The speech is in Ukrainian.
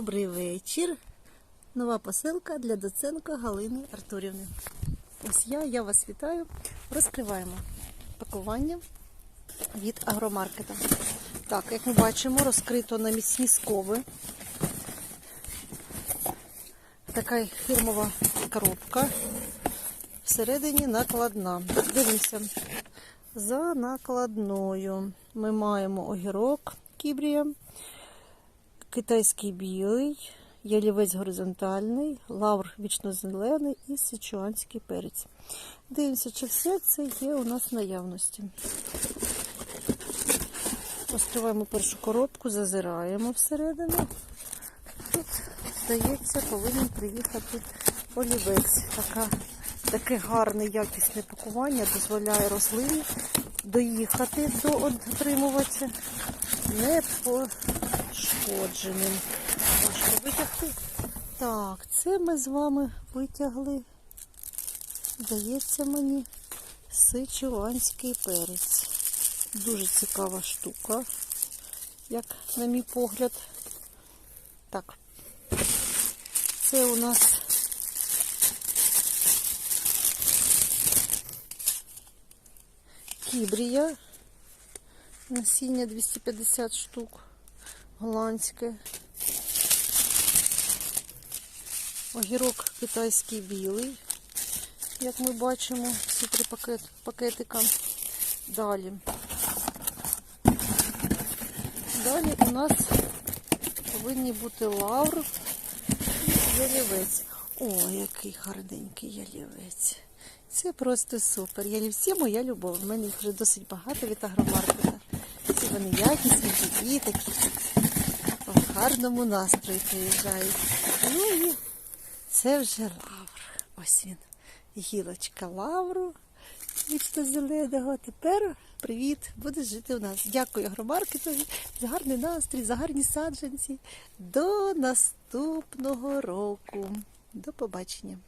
Добрий вечір. Нова посилка для доценка Галини Артурівни. Ось я, я вас вітаю. Розкриваємо пакування від агромаркета. Так, як ми бачимо, розкрито на міцні скови. Така фірмова коробка. Всередині накладна. Дивимося. За накладною ми маємо огірок кібрія, китайський білий, ялівець горизонтальний, лавр вічнозелений і сичуанський перець. Дивимося, чи все це є у нас в наявності. Розкриваємо першу коробку, зазираємо всередину. Тут, здається, повинен приїхати олівець. Така, таке гарне якісне пакування дозволяє рослині доїхати до отримувача не пошкодженим. Важко витягти. Так, це ми з вами витягли, здається мені, сичуанський перець. Дуже цікава штука, як на мій погляд. Так, це у нас кібрія. Насіння 250 штук. Голландське. Огірок китайський білий. Як ми бачимо, всі три пакет, пакетика. Далі. Далі у нас повинні бути лавр і ялівець. О, який гарненький ялівець. Це просто супер. Ялівці моя любов. У мене їх вже досить багато від агромаркета. Всі вони якісні, живі, такі гарному настрої приїжджають. Ну і це вже лавр. Ось він. Гілочка лавру вічно зеленого. Тепер привіт, будеш жити у нас. Дякую агромаркетові за гарний настрій, за гарні саджанці. До наступного року. До побачення.